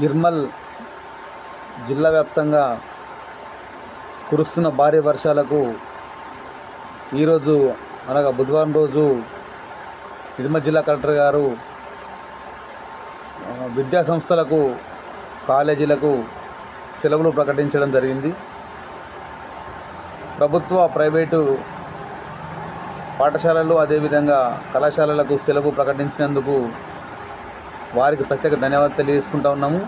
నిర్మల్ జిల్లా వ్యాప్తంగా కురుస్తున్న భారీ వర్షాలకు ఈరోజు అనగా బుధవారం రోజు నిర్మల్ జిల్లా కలెక్టర్ గారు విద్యా సంస్థలకు కాలేజీలకు సెలవులు ప్రకటించడం జరిగింది. ప్రభుత్వ ప్రైవేటు పాఠశాలలు అదేవిధంగా కళాశాలలకు సెలవు ప్రకటించినందుకు వారికి ప్రత్యేక ధన్యవాదాలు తెలియజేసుకుంటా ఉన్నాము.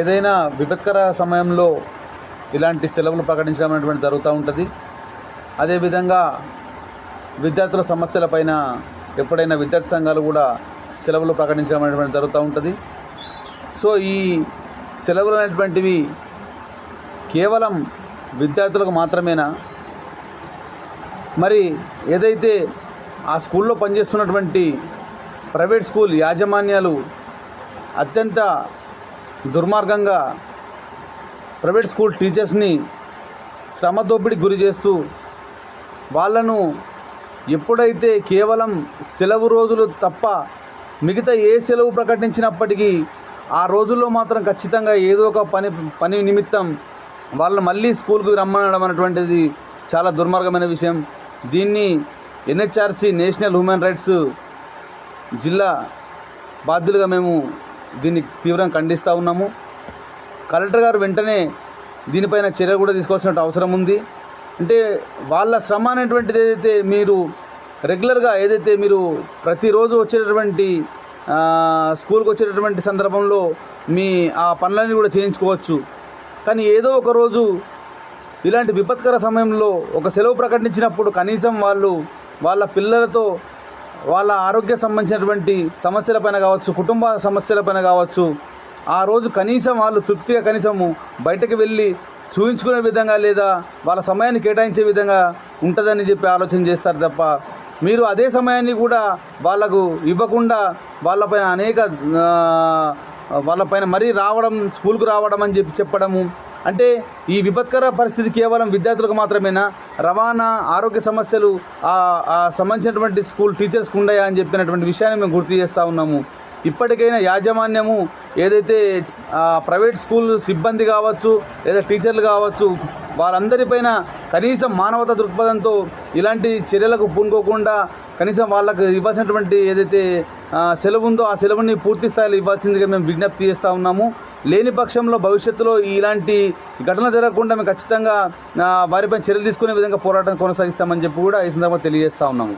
ఏదైనా విపత్కర సమయంలో ఇలాంటి సెలవులు ప్రకటించడం అనేటువంటి జరుగుతూ ఉంటుంది. అదేవిధంగా విద్యార్థుల సమస్యలపైన ఎప్పుడైనా విద్యార్థి సంఘాలు కూడా సెలవులు ప్రకటించడం అనేటువంటి జరుగుతూ ఉంటుంది. సో ఈ సెలవులు అనేటువంటివి కేవలం విద్యార్థులకు మాత్రమేనా? మరి ఏదైతే ఆ స్కూల్లో పనిచేస్తున్నటువంటి ప్రైవేట్ స్కూల్ యాజమాన్యాలు అత్యంత దుర్మార్గంగా ప్రైవేట్ స్కూల్ టీచర్స్ని శ్రమ దోపిడీకి గురి చేస్తూ వాళ్ళను ఎప్పుడైతే కేవలం సెలవు రోజులు తప్ప మిగతా ఏ సెలవు ప్రకటించినప్పటికీ ఆ రోజుల్లో మాత్రం ఖచ్చితంగా ఏదో ఒక పని పని నిమిత్తం వాళ్ళు మళ్ళీ స్కూల్కి రమ్మనడం అనేటువంటిది చాలా దుర్మార్గమైన విషయం. దీన్ని ఎన్హెచ్ఆర్సీ నేషనల్ హ్యూమన్ రైట్స్ జిల్లా బాధ్యులుగా మేము దీన్ని తీవ్రంగా ఖండిస్తూ ఉన్నాము. కలెక్టర్ గారు వెంటనే దీనిపైన చర్య కూడా తీసుకోవాల్సిన అవసరం ఉంది. అంటే వాళ్ళ శ్రమ అనేటువంటిది ఏదైతే మీరు రెగ్యులర్గా ఏదైతే మీరు ప్రతిరోజు వచ్చేటటువంటి స్కూల్కి వచ్చేటటువంటి సందర్భంలో మీ ఆ పనులన్నీ కూడా చేయించుకోవచ్చు. కానీ ఏదో ఒక రోజు ఇలాంటి విపత్కర సమయంలో ఒక సెలవు ప్రకటించినప్పుడు కనీసం వాళ్ళు వాళ్ళ పిల్లలతో వాళ్ళ ఆరోగ్య సంబంధించినటువంటి సమస్యలపైన కావచ్చు కుటుంబ సమస్యలపైన కావచ్చు ఆ రోజు కనీసం వాళ్ళు తృప్తిగా కనీసము బయటకు వెళ్ళి చూపించుకునే విధంగా లేదా వాళ్ళ సమయాన్ని కేటాయించే విధంగా ఉంటుందని చెప్పి ఆలోచన చేస్తారు తప్ప మీరు అదే సమయాన్ని కూడా వాళ్ళకు ఇవ్వకుండా వాళ్ళపైన అనేక వాళ్ళపైన మరీ రావడం స్కూల్కు రావడం అని చెప్పి చెప్పడము అంటే ఈ విపత్కర పరిస్థితి కేవలం విద్యార్థులకు మాత్రమేనా? రవాణా ఆరోగ్య సమస్యలు సంబంధించినటువంటి స్కూల్ టీచర్స్కి ఉన్నాయా అని చెప్పినటువంటి విషయాన్ని మేము గుర్తు చేస్తూ ఉన్నాము. ఇప్పటికైనా యాజమాన్యము ఏదైతే ప్రైవేట్ స్కూల్ సిబ్బంది కావచ్చు లేదా టీచర్లు కావచ్చు వారందరిపైన కనీసం మానవత దృక్పథంతో ఇలాంటి చర్యలకు పూనుకోకుండా కనీసం వాళ్ళకు ఇవ్వాల్సినటువంటి ఏదైతే సెలవు ఉందో ఆ సెలవుని పూర్తి స్థాయిలో ఇవ్వాల్సిందిగా మేము విజ్ఞప్తి చేస్తూ ఉన్నాము. లేని పక్షంలో భవిష్యత్తులో ఇలాంటి ఘటన జరగకుండా మేము ఖచ్చితంగా వారిపై చర్యలు తీసుకునే విధంగా పోరాటం కొనసాగిస్తామని చెప్పి కూడా ఈ సందర్భంగా తెలియజేస్తూ ఉన్నాము.